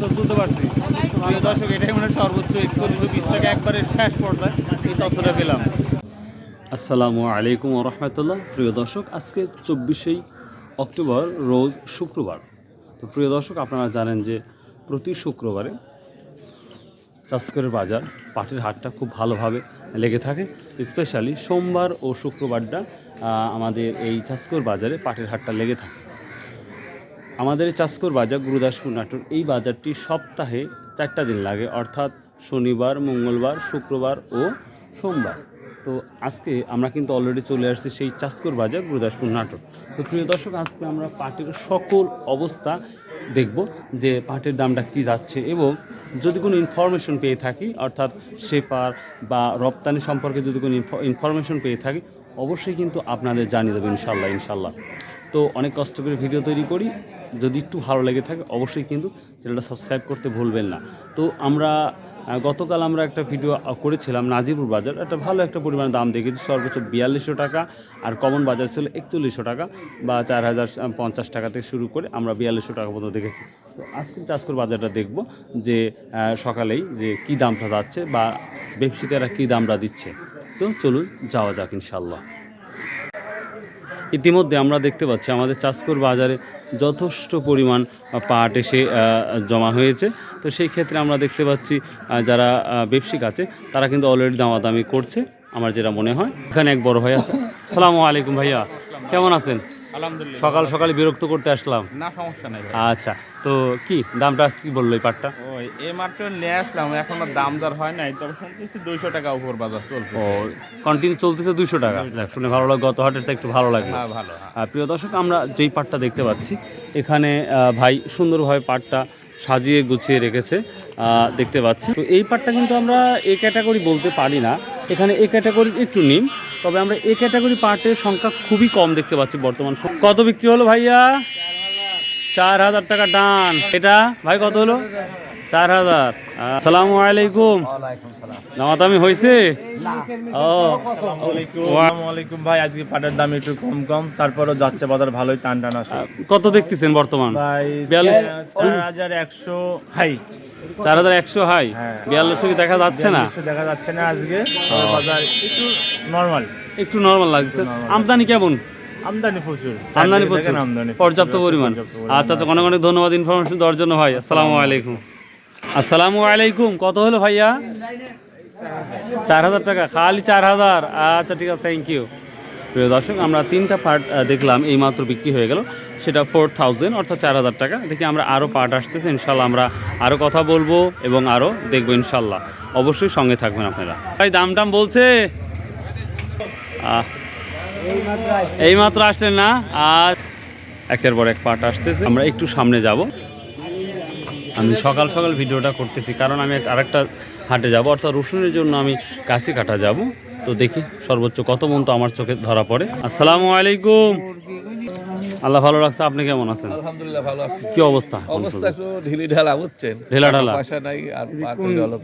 তো বুঝতে পারছি। প্রিয় দর্শক, এটাই মানে সর্বোচ্চ একচল্লিশশো বিশ টাকা শেষ পর্যায়ে এই তথ্যটা পেলাম। আসসালামু আলাইকুম রহমতুল্লাহ। প্রিয় দর্শক, আজকে চব্বিশেই অক্টোবর, রোজ শুক্রবার। তো প্রিয় দর্শক, আপনারা জানেন যে প্রতি শুক্রবারে চাষকরের বাজার, পাটের হাটটা খুব ভালোভাবে লেগে থাকে। স্পেশালি সোমবার ও শুক্রবারটা আমাদের এই চাষকর বাজারে পাটের হাটটা লেগে থাকে। আমাদের এই বাজার, গুরুদাসপুর নাটোর, এই বাজারটি সপ্তাহে চারটা দিন লাগে, অর্থাৎ শনিবার, মঙ্গলবার, শুক্রবার ও সোমবার। তো আজকে আমরা কিন্তু অলরেডি চলে আসছি সেই চাষকর বাজার, গুরুদাসপুর নাটোর। তো প্রিয় দর্শক, আজকে আমরা পাটের সকল অবস্থা দেখব, যে পাটের দামটা কি যাচ্ছে এবং যদি কোনো ইনফরমেশন পেয়ে থাকি, অর্থাৎ সেপার বা রপ্তানি সম্পর্কে যদি কোনো ইনফরমেশন পেয়ে থাকি, অবশ্যই কিন্তু আপনাদের জানিয়ে দেবো ইনশাল্লাহ ইনশাল্লাহ। তো অনেক কষ্ট করে ভিডিও তৈরি করি যদি একটু ভালো লেগে থাকে, অবশ্যই কিন্তু চ্যানেলটা সাবস্ক্রাইব করতে ভুলবেন না। তো আমরা গতকাল আমরা একটা ভিডিও করেছিলাম নাজিপুর বাজার। একটা ভালো একটা পরিমাণে দাম দেখেছি সর্বোচ্চ বিয়াল্লিশশো টাকা আর কমন বাজার ছিল একচল্লিশশো টাকা বা চার হাজার পঞ্চাশ টাকা থেকে শুরু করে আমরা বিয়াল্লিশশো টাকা পর্যন্ত দেখেছি। তো আজকে চাষকর বাজারটা দেখব যে সকালেই যে কী দামটা যাচ্ছে বা ব্যবসায়ীরা কী দামটা দিচ্ছে। তো চলুন যাওয়া যাক ইনশাল্লাহ ইতিমধ্যে আমরা দেখতে পাচ্ছি আমাদের চাষকর বাজারে যথেষ্ট পরিমাণ পাট এসে জমা হয়েছে। তো সেই ক্ষেত্রে আমরা দেখতে পাচ্ছি যারা ব্যবসিক আছে, তারা কিন্তু অলরেডি দামাদামি করছে, আমার যেটা মনে হয়। এখানে এক বড় ভাই আছে। সালামু আলাইকুম ভাইয়া, কেমন আছেন? আলহামদুলিল্লাহ। সকাল সকালে বিরক্ত করতে আসলাম। না সমস্যা নাই আচ্ছা তো কি দামটা আজকে কি বলল এই পাটটা? ওই এই মাত্র নিয়ে আসলাম এখনও দাম দর হয় নাই তবে শুনতেছি দুইশো টাকা উপর বাজার চলছে ও কন্টিনিউ চলতেছে দুশো টাকা। শুনে ভালো লাগে গত হাটেরটা একটু ভালো লাগল। হ্যাঁ ভালো হ্যাঁ। আর প্রিয় দর্শক আমরা যেই পাটটা দেখতে পাচ্ছি এখানে ভাই সুন্দরভাবে পাটটা সাজিয়ে গুছিয়ে রেখেছে দেখতে পাচ্ছি। তো এই পাটটা কিন্তু আমরা এ ক্যাটাগরি বলতে পারি না। এখানে এ ক্যাটাগরি একটু নিম তবে আমরা এ ক্যাটাগরি পার্টের সংখ্যা খুবই কম দেখতে পাচ্ছি বর্তমান কত বিক্রি হলো ভাইয়া? চার হাজার টাকা ডান। এটা, ভাই কত হলো? চার হাজার। আসসালামু আলাইকুম। দামাদামি হয়েছে ও। ভাই আজকে পাটের দাম একটু কম কম তারপরও যাচ্ছে বাজার ভালোই টান টান আছে। কত দেখতেছেন বর্তমান? চার হাজার একশো হাই। চার হাজার একশো হাই। হ্যাঁ। বিয়াল্লিশশো কি দেখা যাচ্ছে না? দেখা যাচ্ছে না আজকে। বাজার একটু নর্মাল একটু নর্মাল লাগছে। আমদানি কেমন? আমদানি প্রচুর। আমদানি প্রচুর। পর্যাপ্ত পরিমাণ। আচ্ছা আচ্ছা অনেক অনেক ধন্যবাদ ইনফরমেশন দেওয়ার জন্য ভাই। আসসালামু আলাইকুম। আসসালামু আলাইকুম। কত হলো ভাইয়া? চার হাজার টাকা, খালি চার হাজার আচ্ছা ঠিক আছে থ্যাংক ইউ প্রিয় দর্শক, আমরা তিনটা পার্ট দেখলাম এই মাত্র বিক্রি হয়ে গেল। সেটা ফোর থাউজেন্ড অর্থাৎ চার হাজার টাকা। দেখি আমরা আরও পার্ট আসতেছে ইনশাল্লাহ আমরা আরও কথা বলব এবং আরও দেখব ইনশাল্লাহ অবশ্যই সঙ্গে থাকবেন আপনারা। ভাই দাম টাম বলছে? এই মাত্র আসলেন না। আর একের পর এক পার্ট আসতেছে। আমরা একটু সামনে যাব। আমি সকাল সকাল ভিডিওটা করতেছি, কারণ আমি আরেকটা হাটে যাব, অর্থাৎ রসুনের জন্য আমি কাছে কাটা যাব। তো দেখি সর্বোচ্চ কত মন তো আমার চোখে ধরা পড়ে। আসসালামু আলাইকুম। আল্লাহ ভালো রাখছে আপনি কেমন আছেন? আলহামদুলিল্লাহ ভালো আছি। কি অবস্থা? অবস্থা তো ঢিলি ঢালা বুঝছেন? ঢিলা ঢালা ভাষা নাই আর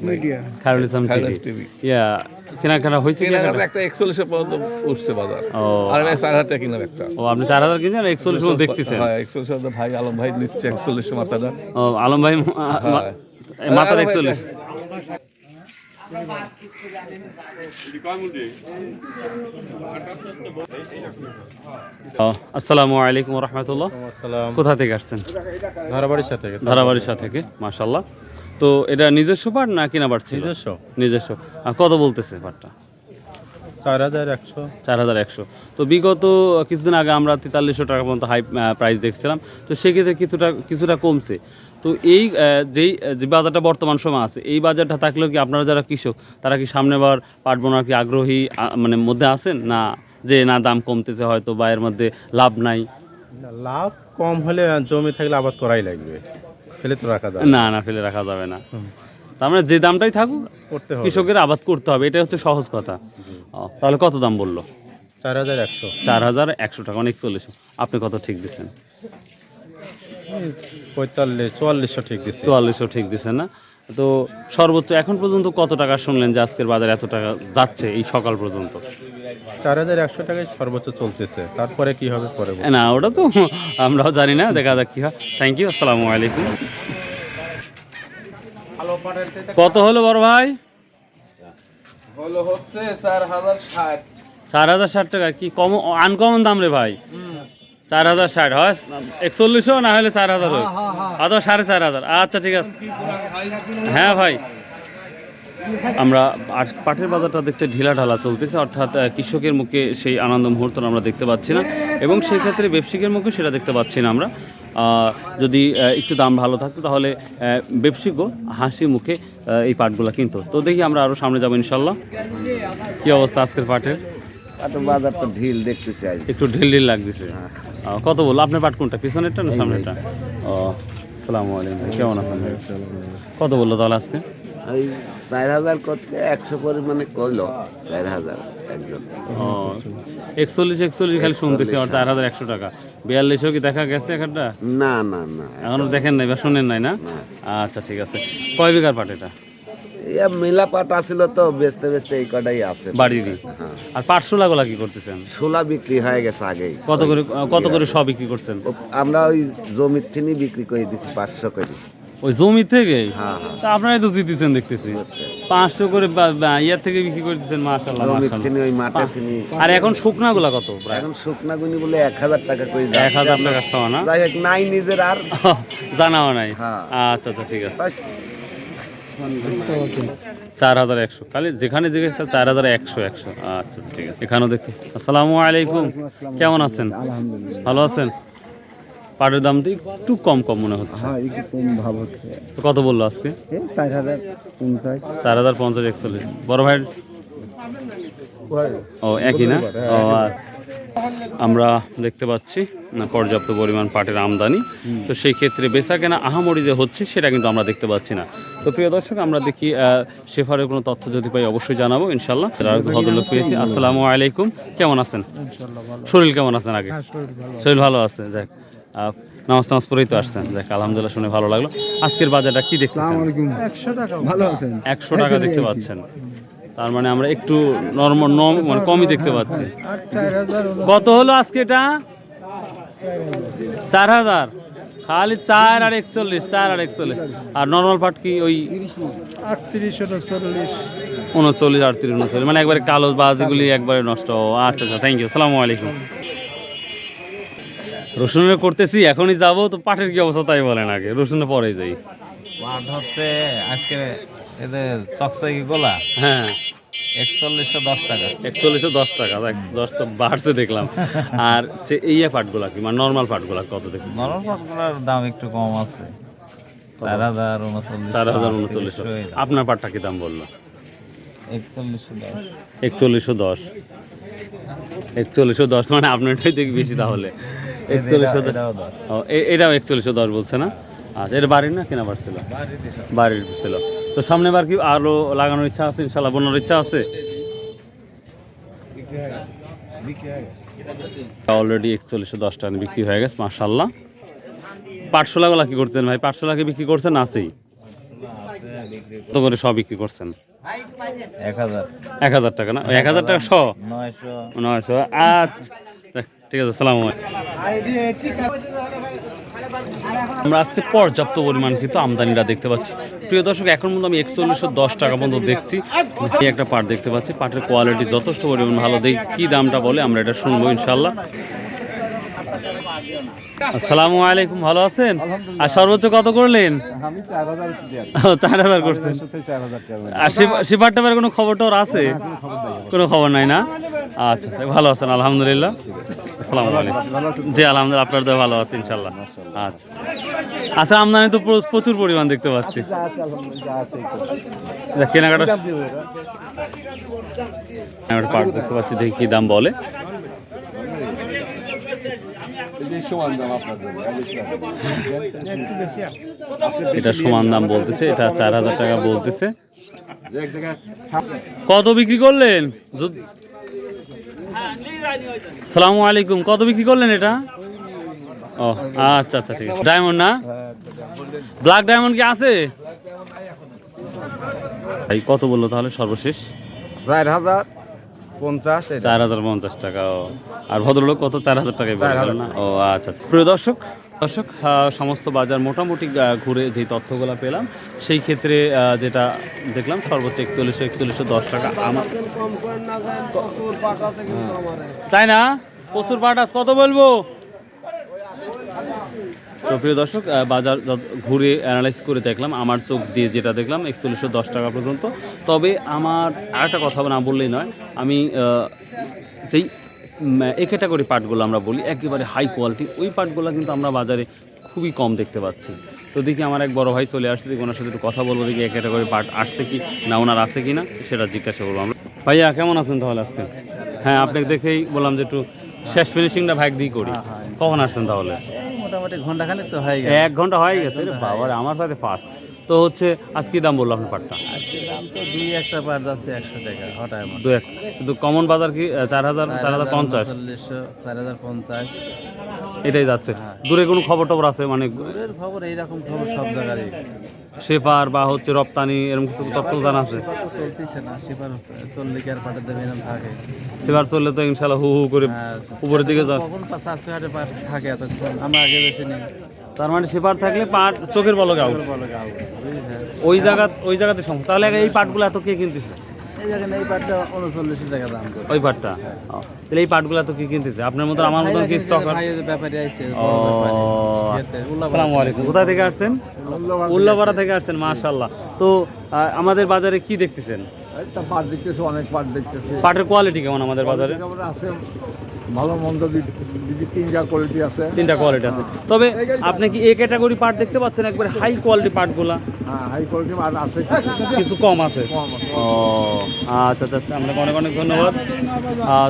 মিডিয়া খায়রুল ইসলাম টিভি ইয়া কেনা কেনা হইছে কি একটা 41 পর্যন্ত উঠছে বাজার। ও। আর আমি 4000 টাকা কিনলাম একটা। ও আপনি 4000 কিনছেন? 41 পর্যন্ত দেখতেছেন? হ্যাঁ 41 পর্যন্ত ভাই আলম ভাই নিচ্ছে 41 মাথাটা। ও আলম ভাই হ্যাঁ। মাথা 41 আসসালামু আলাইকুম রহমতুল্লাহ কোথা থেকে আসছেন? ধারাবাড়ির সাথে ধারাবাড়িশা থেকে মাশাল্লাহ তো এটা নিজস্ব পাট না কিনা পারছি নিজস্ব। নিজস্ব। আর কত বলতেছে পাটটা চার হাজার একশো। চার হাজার একশো। তো বিগত কিছুদিন আগে আমরা তেতাল্লিশশো টাকা পর্যন্ত হাই প্রাইস দেখছিলাম। তো সেক্ষেত্রে কিছুটা কিছুটা কমছে। তো এই যেই যে বাজারটা বর্তমান সময় আছে এই বাজারটা থাকলেও কি আপনারা যারা কৃষক তারা কি সামনেবার পাট বোনার কি আগ্রহী মানে মধ্যে আছেন? না যে না দাম কমতেছে হয়তো বা এর মধ্যে লাভ নাই? লাভ কম হলে জমি থাকলে আবাদ করাই লাগবে। ফেলে তো রাখা যাবে না। না ফেলে রাখা যাবে না। তার মানে যে দামটাই থাকুক কৃষকের আবাদ করতে হবে এটা হচ্ছে সহজ কথা। তাহলে কত দাম বলল? চার হাজার একশো। চার হাজার একশো টাকা অনেক চল্লিশ। আপনি কত ঠিক দিচ্ছেন? পঁয়তাল্লিশ চুয়াল্লিশশো ঠিক দিচ্ছে চুয়াল্লিশশো ঠিক দিচ্ছেন না? তো সর্বোচ্চ এখন পর্যন্ত কত টাকা শুনলেন যে আজকের বাজার এত টাকা যাচ্ছে এই সকাল পর্যন্ত? চার হাজার একশো টাকায় সর্বোচ্চ চলতেছে। তারপরে কি হবে পরে। না ওটা তো আমরাও জানি না দেখা যাক কি হয়। থ্যাংক ইউ আসসালামু আলাইকুম। কত হলো বড় ভাই? হলো হচ্ছে চার হাজার ষাট। চার হাজার ষাট টাকা কি কম আনকমন দাম রে ভাই? চার হাজার ষাট হয়? একচল্লিশও না হলে চার হাজার হয়? অথবা সাড়ে চার হাজার। আচ্ছা ঠিক আছে। হ্যাঁ ভাই। আমরা পাটের বাজারটা দেখতে ঢিলা ঢালা চলতেছে অর্থাৎ কৃষকের মুখে সেই আনন্দ মুহূর্ত আমরা দেখতে পাচ্ছি না। এবং সেই ক্ষেত্রে ব্যবসায়িকের মুখে সেটা দেখতে পাচ্ছি না আমরা। যদি একটু দাম ভালো থাকতো তাহলে আহ, হাসি মুখে এই পাটগুলো কিনতো। তো দেখি আমরা আরও সামনে যাব ইনশাল্লাহ। কী অবস্থা আজকের পাটের? বাজার তো ঢিল দেখতেছি একটু ঢিল ঢিল লাগতেছে। আহ, কত বলল আপনার পাট কোনটা? পিছনেরটা না সামনেরটা? ও আসসালামু আলাইকুম কেমন আছেন? কত বলল তাহলে আজকে? চার হাজার করছে একশো পরিমাণে করল চার হাজার একজন। একচল্লিশ একচল্লিশ খালি শুনতেছি আর চার হাজার একশো টাকা। বিয়াল্লিশও কি দেখা গেছে একটা না না না এখনও দেখেন নাই বা শোনেন নাই না? আচ্ছা ঠিক আছে। কয় বিঘার পাট এটা? ইয়া মেলা পাট আসিল তো বেচতে বেচতে এই কটাই আছে। বাড়িরই হ্যাঁ। আর পাটশোলা গুলা কি করতেছেন? ছোলা বিক্রি হয়ে গেছে আগেই। কত করে কত করে সব বিক্রি করছেন? আমরা ওই জমির থেকে বিক্রি করে দিছি পাঁচশো করে। ওই জমি থেকে? হ্যাঁ হ্যাঁ। তা আপনারাই তো জিতেছেন দেখতেছি। পাঁচশো করে ইয়ার থেকে বিক্রি করে দিচ্ছেন মাশাল্লাহ আর এখন শুকনা গুলা কত এখন শুকনা গুনি বলে এক হাজার টাকা করে এক হাজার টাকা সহ না? যাই হোক নাই নিজের আর। জানাও নাই। হ্যাঁ। আচ্ছা আচ্ছা ঠিক আছে। চার হাজার একশো। খালি যেখানে যেখানে চার হাজার একশো একশো। আচ্ছা আচ্ছা ঠিক আছে। এখানেও দেখতে আসসালামু আলাইকুম। কেমন আছেন? ভালো আছেন? পাটের দাম তো একটু কম কম মনে হচ্ছে। হ্যাঁ একটু কম ভাব হচ্ছে। তো কত বলল আজকে? চার হাজার পঞ্চাশ। চার হাজার পঞ্চাশ একচল্লিশ। বড় ভাই ও একই না? ও আর আমরা দেখতে পাচ্ছি না পর্যাপ্ত পরিমাণ পাটের আমদানি। তো সেই ক্ষেত্রে বেচা কেনা আহামরি যে হচ্ছে সেটা কিন্তু আমরা দেখতে পাচ্ছি না। তো প্রিয় দর্শক আমরা দেখি শেফারের কোনো তথ্য যদি পাই অবশ্যই জানাব ইনশাল্লাহ ভদ্রলোক পেয়েছি আসসালামু আলাইকুম। কেমন আছেন? শরীর কেমন আছেন আগে শরীর ভালো আছে যাক। আহ, নামাজ টামাজ পরেই তো আসছেন। যাক আলহামদুলিল্লাহ শুনে ভালো লাগল। আজকের বাজারটা কি দেখতেছেন? একশো টাকা। ভালো আছেন? একশো টাকা দেখতে পাচ্ছেন। তার মানে আমরা একটু নর্ম নম মানে কমই দেখতে পাচ্ছি। কত হলো আজকে এটা? চার হাজার। খালি চার আর একচল্লিশ চার আর একচল্লিশ। আর নর্মাল পাট কি ওই আটত্রিশ চল্লিশ উনচল্লিশ আটত্রিশ উনচল্লিশ। মানে একবারে কালো বাজিগুলি একবারে নষ্ট। আচ্ছা আচ্ছা থ্যাংক ইউ সালামু আলাইকুম। রসুনের করতেছি এখনই যাব তো পাটের কি অবস্থা তাই বলেন আগে রসুনের পরে যাই। পাট হচ্ছে আজকে এদের চকচকি গোলা হ্যাঁ। একচল্লিশশো দশ টাকা। একচল্লিশশো দশ টাকা দেখ দশ তো বাড়ছে দেখলাম। আর যে এই পাটগুলা কি মানে নর্মাল পাটগুলা কত দেখছি নরম পাটগুলোর দাম একটু কম আছে। চার হাজার উনচল্লিশ চার হাজার উনচল্লিশশো আপনার পাটটা কি দাম বলল? একচল্লিশশো দশ। একচল্লিশশো দশ। একচল্লিশশো দশ মানে আপনারটাই দেখি বেশি তাহলে। একচল্লিশশো এটাও একচল্লিশশো দশ বলছে না? আচ্ছা এটা বাড়ির না কেনা বার ছিল? বাড়ির ছিল। তো সামনে বার কি আরও লাগানোর ইচ্ছা আছে? ইনশাল্লাহ বোনার ইচ্ছা আছে? অলরেডি একচল্লিশশো দশ টাকা বিক্রি হয়ে গেছে মার্শাল্লাহ পাটশোলাগুলা কি করতেন ভাই? পাটশোলাকে বিক্রি করছেন আছেই? কত করে সব বিক্রি করছেন। এক হাজার। টাকা না? এক হাজার টাকা শ? নয়শো। নয়শো। আচ্ছা। ঠিক আছে সালাম আমরা আজকে পর্যাপ্ত পরিমাণ কিন্তু আমদানিটা দেখতে পাচ্ছি। প্রিয় দর্শক, এখন পর্যন্ত আমি একচল্লিশশো দশ টাকা পর্যন্ত দেখছি। একটা পাট দেখতে পাচ্ছি, পাটের কোয়ালিটি যথেষ্ট পরিমাণ ভালো। দেখি কী দামটা বলে, আমরা এটা শুনব ইনশাল্লাহ আসসালামু আলাইকুম ভালো আছেন? আর সর্বোচ্চ কত করলেন? আমি চার হাজার ও, চার হাজার করছেন। আর শিপার কোনো খবর টবর আছে? কোনো খবর নাই না? আচ্ছা আচ্ছা, ভালো আছেন আলহামদুলিল্লাহ। আসসালামু আলাইকুম। জি আলহামদুলিল্লাহ আপনার তো ভালো আছে ইনশাল্লাহ আচ্ছা। আচ্ছা আমদানি তো প্রচুর- পরিমাণ দেখতে পাচ্ছি। কেনাকাটা কেনাকাটা দেখতে পাচ্ছি দেখি কি দাম বলে। এটা সমান দাম বলতেছে এটা চার হাজার টাকা বলতেছে। কত বিক্রি করলেন? সালামু আলাইকুম কত বিক্রি করলেন এটা? ও আচ্ছা আচ্ছা ঠিক আছে। ডায়মন্ড না? ব্ল্যাক ডায়মন্ড কি আছে? ভাই কত বলল তাহলে সর্বশেষ? চার হাজার। পঞ্চাশ চার হাজার পঞ্চাশ টাকা ও। আর ভদ্রলোক কত? চার হাজার টাকায় বলে না? ও আচ্ছা আচ্ছা। প্রিয় দর্শক দর্শক সমস্ত বাজার মোটামুটি ঘুরে যে তথ্যগুলো পেলাম সেই ক্ষেত্রে যেটা দেখলাম সর্বোচ্চ একচল্লিশশো একচল্লিশশো দশ টাকা। আমার। তাই না? প্রচুর পাটাস কত বলব? তো প্রিয় দর্শক বাজার ঘুরে অ্যানালাইজ করে দেখলাম, আমার চোখ দিয়ে যেটা দেখলাম, একচল্লিশশো দশ টাকা পর্যন্ত। তবে আমার আরেকটা কথা না বললেই নয়, আমি যেই এ ক্যাটাগরি পার্টগুলো আমরা বলি, একেবারে হাই কোয়ালিটি ওই পার্টগুলো কিন্তু আমরা বাজারে খুবই কম দেখতে পাচ্ছি। তো দেখি আমার এক বড় ভাই চলে আসছে, দেখি ওনার সাথে একটু কথা বলব, দেখি এ ক্যাটাগরি পার্ট আসছে কি না, ওনার আছে কি না সেটা জিজ্ঞাসা করব আমরা। ভাইয়া, কেমন আছেন তাহলে আজকে? হ্যাঁ আপনাকে দেখেই বললাম যে একটু শেষ ফিনিশিংটা ভাগ দিয়ে করি। কখন আসছেন তাহলে? মোটামুটি ঘণ্টা খানিক তো হয়ে গেছে। এক ঘণ্টা হয়ে গেছে? বাবারে আমার সাথে ফার্স্ট তো হচ্ছে আজ কি দাম বলল আপনার পাটটা? আজকে দাম তো দুই একটা পার যাচ্ছে একশো টাকা হঠাৎ দু এক কিন্তু কমন বাজার কি চার হাজার চার হাজার পঞ্চাশ? চার হাজার পঞ্চাশ। এটাই যাচ্ছে। দূরে কোনো খবর টবর আছে? মানে দূরের খবর এইরকম খবর সব জায়গারই। সেপার বা হচ্ছে রপ্তানি এরকম কিছু তথ্য জানা আছে? সেবার চললে তো ইনশাল্লাহ হু হু করে উপরের দিকে যান থাকে আমরা আগে নেই। তার মানে সেপার থাকলে পাট চোখের বলো বুঝলেন ওই জায়গা ওই জায়গাতে সমস্যা তাহলে এই পাটগুলো এত কে কিনতেছে? এই জায়গায় এই পাটটা উনচল্লিশ টাকা দাম ওই পাটটা? তাহলে এই পাটগুলো তো কি কিনতেছে? আপনার মতো আমার মতন কি স্টক ব্যাপারে আইছে ও আসসালামু আলাইকুম। কোথা থেকে আসছেন? উল্লাপাড়া থেকে আসছেন তো আহ, আমাদের বাজারে কি দেখতেছেন? পাট দেখতেছে অনেক পাট দেখতেছে পাটের কোয়ালিটি কেমন আমাদের বাজারে? আছে? ভালো মন্দ দি- দিদি তিন যা কোয়ালিটি আছে। তিনটা কোয়ালিটি আছে। তবে আপনি কি এ ক্যাটাগরি পাট দেখতে পাচ্ছেন? একবারে হাই কোয়ালিটি পাটগুলা হ্যাঁ হাই কোয়ালিটি আর আছে। কিছু কম আছে। ও আচ্ছা আচ্ছা আচ্ছা, আপনাকে অনেক অনেক ধন্যবাদ।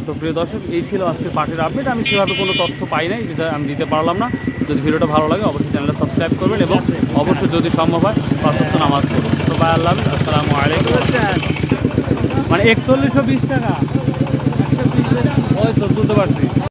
তো প্রিয় দর্শক এই ছিল আজকে পার্টির আপডেট আমি সেভাবে কোনো তথ্য পাই নাই যেটা আমি দিতে পারলাম না। যদি ভিডিওটা ভালো লাগে অবশ্যই চ্যানেলটা সাবস্ক্রাইব করবেন এবং অবশ্যই যদি সম্ভব হয় পাঁচ ওয়াক্ত নামাজ করুন তো বাই আল্লাহ আসসালামু আলাইকুম। মানে একচল্লিশশো বিশ টাকা। ওই তো তুলতে পারছি